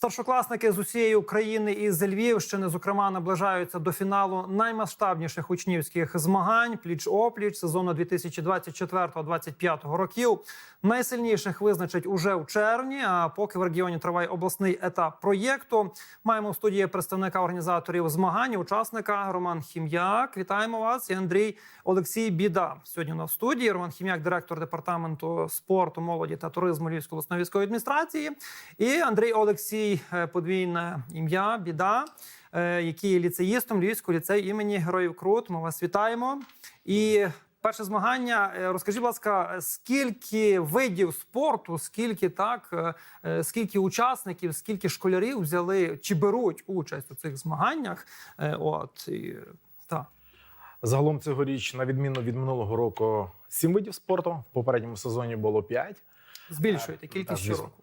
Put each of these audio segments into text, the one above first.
Старшокласники з усієї України і з Львівщини, зокрема, наближаються до фіналу наймасштабніших учнівських змагань пліч-опліч сезону 2024-2025 років. Найсильніших визначать уже в червні. А поки в регіоні триває обласний етап проєкту, маємо в студії представника організаторів змагань, учасника Роман Хім'як. Вітаємо вас і Андрій Олексій Біда. Сьогодні на студії Роман Хім'як, директор департаменту спорту, молоді та туризму Львівської обласної військової адміністрації, і Андрій Олексій, е, подвійне ім'я Біда, е, який є ліцеїстом Львівського ліцею імені Героїв Крут. Ми вас вітаємо. І перше змагання. е, Розкажіть, будь ласка, скільки видів спорту, скільки так, скільки учасників, скільки школярів взяли чи беруть участь у цих змаганнях? От і, так. Загалом цьогоріч, на відміну від минулого року, сім видів спорту. В попередньому сезоні було п'ять. Збільшуєте кількість щороку.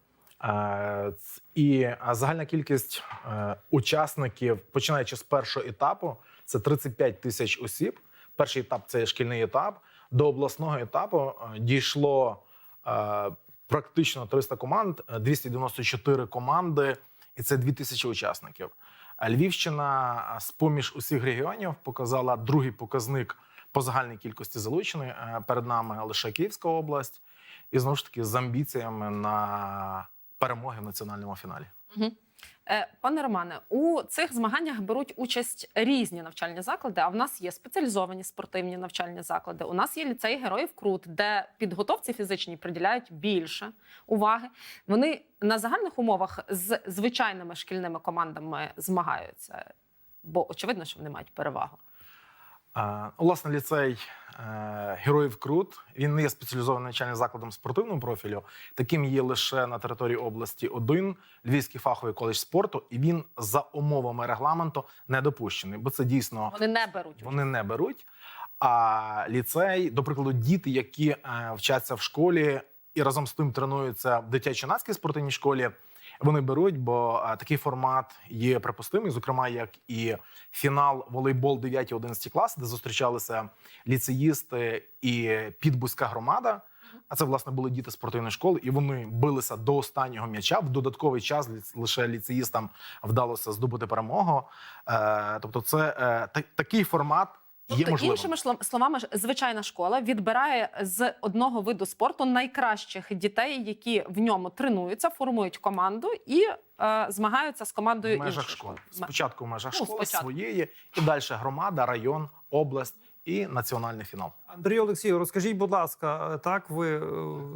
І загальна кількість е, учасників, починаючи з першого етапу, це 35 тисяч осіб. Перший етап це шкільний етап. До обласного етапу е, дійшло е, практично 300 команд, е, 294 команди, і це 2 тисячі учасників. А Львівщина з поміж усіх регіонів показала другий показник по загальній кількості залучених. Перед нами лише Київська область, і знову ж таки з амбіціями на перемоги в національному фіналі. Е, Пане Романе, у цих змаганнях беруть участь різні навчальні заклади. А в нас є спеціалізовані спортивні навчальні заклади. У нас є ліцей героїв Крут, де підготовці фізичній приділяють більше уваги. Вони на загальних умовах з звичайними шкільними командами змагаються, бо очевидно, що вони мають перевагу. Власне, ліцей е, Героїв Крут він не є спеціалізованим навчальним закладом спортивного профілю. Таким є лише на території області один Львівський фаховий коледж спорту, і він за умовами регламенту не допущений, бо це дійсно Вони не беруть вони не беруть. А ліцей, до прикладу, діти, які е, вчаться в школі і разом з тим тренуються в дитячо-юнацькій спортивній школі. Вони беруть, бо е, такий формат є припустимий, зокрема, як і фінал волейбол 9-11 клас, де зустрічалися ліцеїсти і підбузька громада. А це власне були діти спортивної школи, і вони билися до останнього м'яча. В додатковий час лише ліцеїстам вдалося здобути перемогу. Е, тобто, це е, такий формат є Тобто, можливим. іншими словами, ж, звичайна школа відбирає з одного виду спорту найкращих дітей, які в ньому тренуються, формують команду і е, змагаються з командою в межах інших школи. Спочатку в межах Ну, школи спочатку. своєї, і далі громада, район, область і національний фінал. Андрій Олексію, розкажіть, будь ласка, так ви е,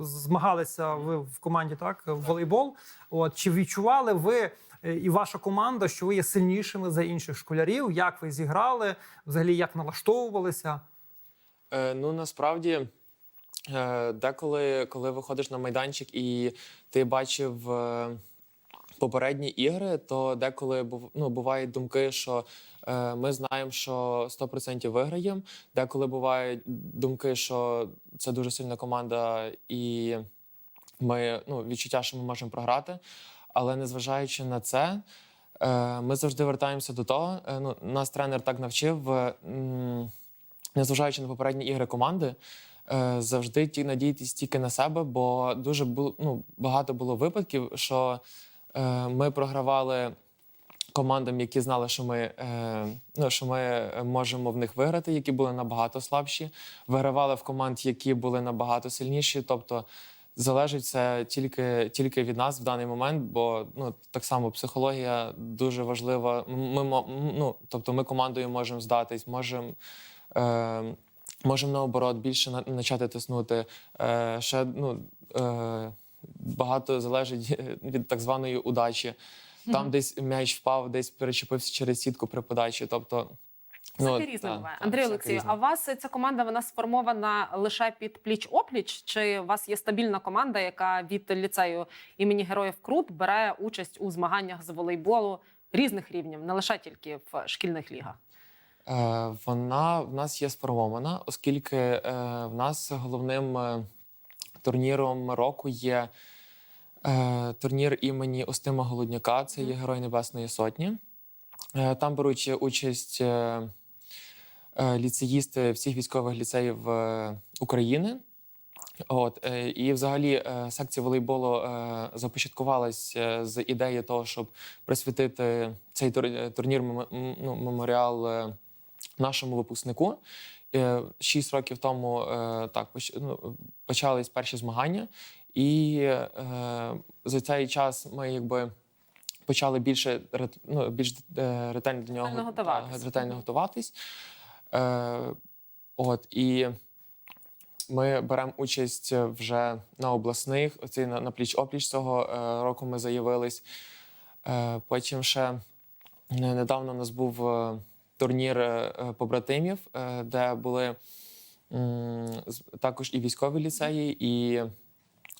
змагалися ви в команді так в волейбол. От чи відчували ви і ваша команда, що ви є сильнішими за інших школярів? Як ви зіграли? Взагалі, як налаштовувалися? Е, ну насправді, е, деколи, коли виходиш на майданчик і ти бачив е, попередні ігри, то деколи ну, бувають думки, що е, ми знаємо, що 100% виграємо. Деколи бувають думки, що це дуже сильна команда, і ми ну, відчуття, що ми можемо програти. Але незважаючи на це, е, ми завжди вертаємося до того. е, Ну, нас тренер так навчив. е, незважаючи на попередні ігри команди, завжди ті надіятись тільки на себе, бо дуже було ну, багато було випадків, що ми програвали командам, які знали, що ми, ну, що ми можемо в них виграти, які були набагато слабші. Вигравали в команд, які були набагато сильніші. Тобто залежить це тільки, тільки від нас в даний момент, бо ну, так само психологія дуже важлива. Ми, ну, тобто ми командою можемо здатись, можемо. Е, Можемо наоборот більше почати тиснути. Е, ще ну, е, багато залежить від так званої удачі. Там десь м'яч впав, десь перечепився через сітку при подачі. Тобто, Всяке різне та, буває. та, Андрій всяке Олексію, а у вас ця команда вона сформована лише під пліч-опліч? Чи у вас є стабільна команда, яка від ліцею імені Героїв Крут бере участь у змаганнях з волейболу різних рівнів, не лише тільки в шкільних лігах? Е, вона в нас є сформована, оскільки е, в нас головним е, турніром року є е, турнір імені Устима Голодняка. Це є Герой Небесної Сотні. Е, там беруть участь е, ліцеїсти всіх військових ліцеїв е, України. От е, і взагалі е, секція волейболу е, започаткувалась е, з ідеї того, щоб присвятити цей е, турнір ну, меморіал е, нашому випускнику. Е, Шість років тому е, так ну, почались перші змагання, і е, за цей час ми якби. Почали більше ну, більш е, ретельно до нього Ретельно готуватись. Е, от і ми беремо участь вже на обласних. Оці на, на пліч опліч цього е, року ми заявились. Е, потім ще е, недавно у нас був е, турнір побратимів, де були також і військові ліцеї, і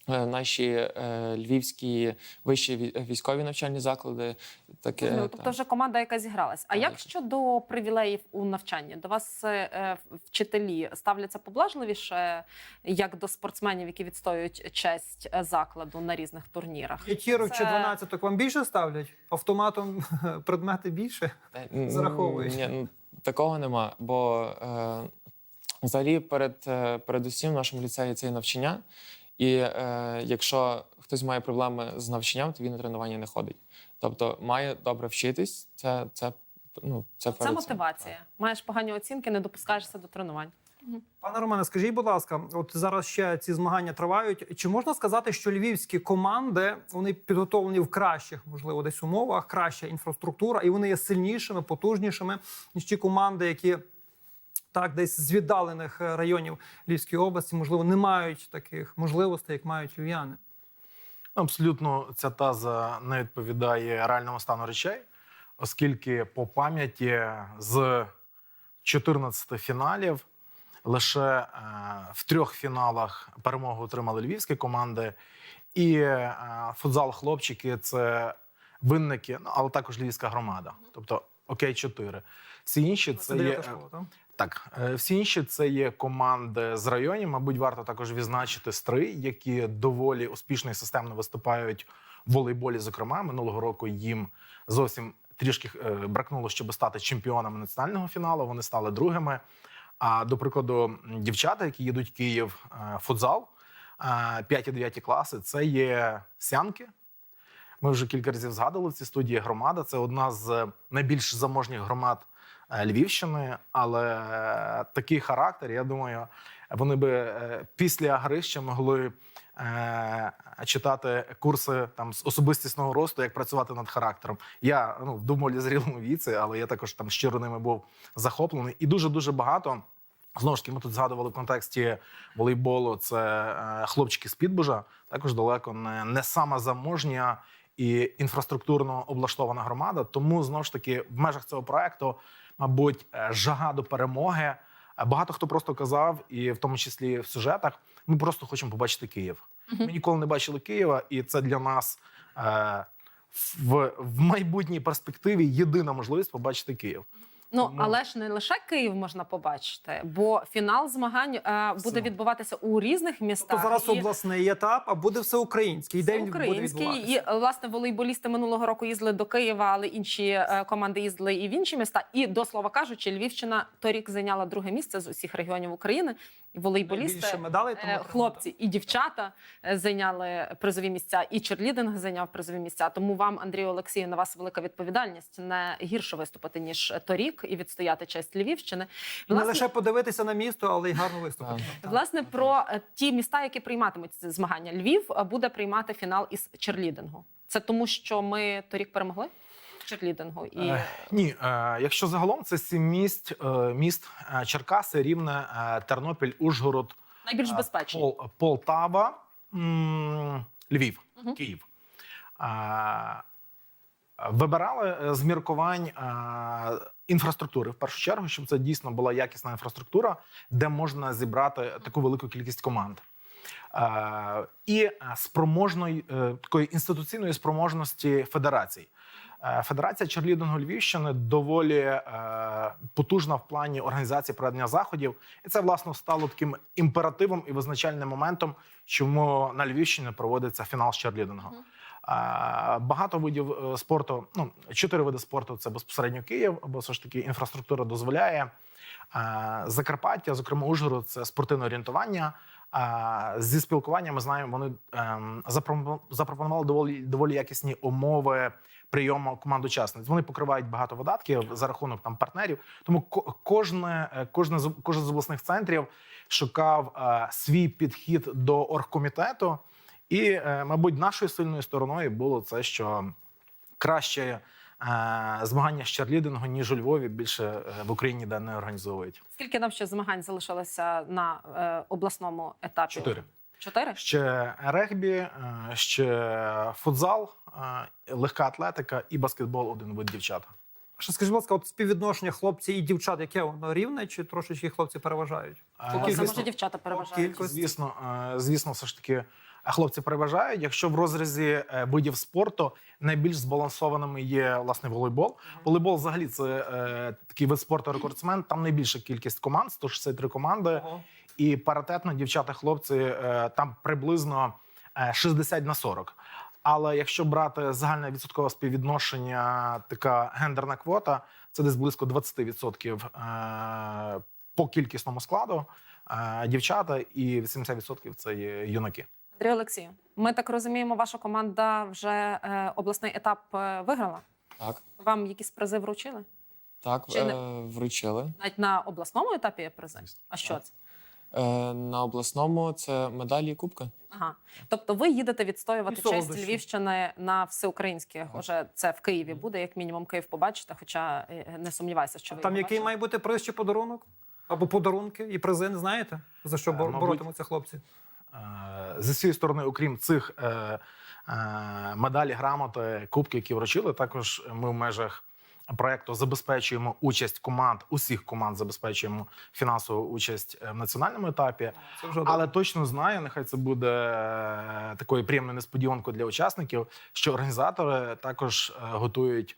наші е, львівські вищі військові навчальні заклади. Таке, Ну, та. тобто вже команда, яка зігралась. А Так. як щодо привілеїв у навчанні? До вас е, е, вчителі ставляться поблажливіше, як до спортсменів, які відстоюють честь е, закладу на різних турнірах? П'ятірок чи дванадцяток вам більше ставлять? Автоматом предмети більше? Е, зараховують. Ні, ну, такого нема. Бо е, взагалі перед, е, передусім в нашому ліцеї це є навчання. І е, якщо хтось має проблеми з навчанням, то він на тренування не ходить. Тобто має добре вчитись, це, це, ну, це, Це мотивація. Маєш погані оцінки, не допускаєшся до тренувань. Пане Романе, скажіть, будь ласка, от зараз ще ці змагання тривають. Чи можна сказати, що львівські команди вони підготовлені в кращих, можливо, десь умовах, краща інфраструктура, і вони є сильнішими, потужнішими ніж ті команди, які так десь з віддалених е, районів Львівської області, можливо, не мають таких можливостей, як мають львів'яни. Абсолютно ця таза не відповідає реальному стану речей, оскільки по пам'яті з 14 фіналів лише е, в трьох фіналах перемогу отримали львівські команди, і е, футзал хлопчики це винники, ну але також львівська громада. Тобто окей, 4 Всі інші це є школа, так? е, всі інші це є команди з районів. Мабуть, варто також відзначити стри, які доволі успішно і системно виступають в волейболі. Зокрема, минулого року їм зовсім трішки е, бракнуло, щоб стати чемпіонами національного фіналу. Вони стали другими. А до прикладу, дівчата, які їдуть в Київ е, футзал, 5-9 класи, це є сянки. Ми вже кілька разів згадували в цій студії громада. Це одна з найбільш заможніх громад Львівщини, але е, такий характер, я думаю, вони би е, після гри ще могли е, читати курси там з особистісного росту, як працювати над характером. Я ну в доволі зрілому віці, але я також там щиро ними був захоплений. І дуже дуже багато. Знову ж таки, ми тут згадували в контексті волейболу. Це е, хлопчики з Підбужа, також далеко не, не сама заможня і інфраструктурно облаштована громада. Тому знову ж таки, в межах цього проекту, мабуть, е, жага до перемоги. Е, Багато хто просто казав, і в тому числі в сюжетах, ми просто хочемо побачити Київ. Ми ніколи не бачили Києва, і це для нас е, в, в майбутній перспективі єдина можливість побачити Київ. Ну Тому- але ж не лише Київ можна побачити, бо фінал змагань е, буде Все. відбуватися у різних містах. Тобто зараз і обласний етап, а буде всеукраїнський. І де він буде український. відбуватися? І власне волейболісти минулого року їздили до Києва, але інші е, команди їздили і в інші міста. І до слова кажучи, Львівщина торік зайняла друге місце з усіх регіонів України. І волейболісти. Більше медалей тому Е. Хлопці і дівчата е, зайняли призові місця, і черлідинг зайняв призові місця. Тому вам, Андрію Олексію, на вас велика відповідальність не гірше виступити ніж торік і відстояти честь Львівщини. І не лише подивитися на місто, але й гарно виступити. Власне, про е, ті міста, які прийматимуть ці змагання. Львів е, буде приймати фінал із черлідингу. Це тому, що ми торік перемогли в черлідингу. І Е, ні, е, якщо загалом це сім міст, е, міст е, Черкаси, Рівне, е, Тернопіль, Ужгород, найбільш е, безпечні. Пол, Полтава, м, Львів, Мгм. Київ. Е, Вибирали е, з міркувань е, інфраструктури в першу чергу, щоб це дійсно була якісна інфраструктура, де можна зібрати таку велику кількість команд. Е, і спроможної такої інституційної спроможності федерацій. Федерація черлідингу Львівщини доволі потужна в плані організації проведення заходів, і це власне стало таким імперативом і визначальним моментом, чому на Львівщині проводиться фінал з черлідингу. Багато видів е, спорту, ну чотири види спорту це безпосередньо Київ, бо все ж таки інфраструктура дозволяє. Закарпаття, зокрема Ужгород, це спортивне орієнтування. Зі спілкування ми знаємо, вони ем, запропону- запропонували доволі доволі якісні умови прийому команд учасниць. Вони покривають багато видатків за рахунок там партнерів. Тому кожне, е, кожне кожен з обласних центрів шукав е, свій підхід до оргкомітету. І, е, мабуть, нашою сильною стороною було це, що краще е, змагання з черлідингу, ніж у Львові більше е, в Україні де не організовують. Скільки нам ще змагань залишилося на обласному етапі? Чотири. Чотири? Ще регбі, ще футзал, легка атлетика і баскетбол один вид дівчата. Ще скажіть, будь ласка, от співвідношення хлопці і дівчат, яке воно рівне, чи трошечки хлопці переважають? Це може дівчата переважають. кількість. Звісно, звісно, все ж таки хлопці переважають. Якщо в розрізі е, видів спорту найбільш збалансованими є власне волейбол. Волейбол, взагалі, це е, такий вид спорту рекордсмен. Там найбільша кількість команд 163 команди. І паритетно дівчата-хлопці е, там приблизно е, 60 на 40. Але якщо брати загальне відсоткове співвідношення, така гендерна квота, це десь близько 20% е, по кількісному складу. Дівчата і 80% це є юнаки. Андрій Олексію, ми так розуміємо, ваша команда вже е, обласний етап е, виграла. Так, Вам якісь призи вручили? так, Чи не- е, вручили. Навіть на обласному етапі є призи. А що Так. це? Е, на обласному це медалі і кубка. Ага. Тобто ви їдете відстоювати І честь солодощі. Львівщини на всеукраїнських. Уже це в Києві буде, як мінімум, Київ побачите, хоча не сумніваюся, що ви Там його який має бути приз чи подарунок? Або подарунки і призи, не знаєте? За що Е, бор- боротимуться хлопці? Е, Зі своєї сторони, окрім цих е, е, медалі, грамоти, кубки, які вручили, також ми в межах проекту забезпечуємо участь команд, усіх команд забезпечуємо фінансову участь в національному етапі. Але точно знаю, нехай це буде такою приємною несподіванкою для учасників, що організатори також готують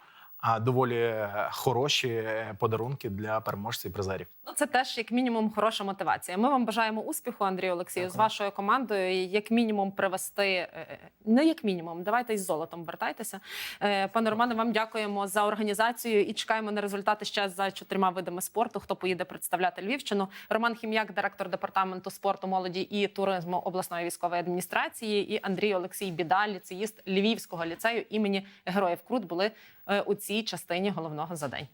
доволі е, хороші е, подарунки для переможців і призерів. Ну, це теж як мінімум хороша мотивація. Ми вам бажаємо успіху, Андрію Олексію, з вашою командою. Як мінімум привести е, не як мінімум, давайте із золотом вертайтеся. Пане Романе, вам дякуємо за організацію і чекаємо на результати ще за чотирма видами спорту. Хто поїде представляти Львівщину? Роман Хім'як, директор департаменту спорту, молоді і туризму обласної військової адміністрації, і Андрій Олексій Біда, ліцеїст Львівського ліцею імені Героїв Крут, були Е, у цій частині головного за день.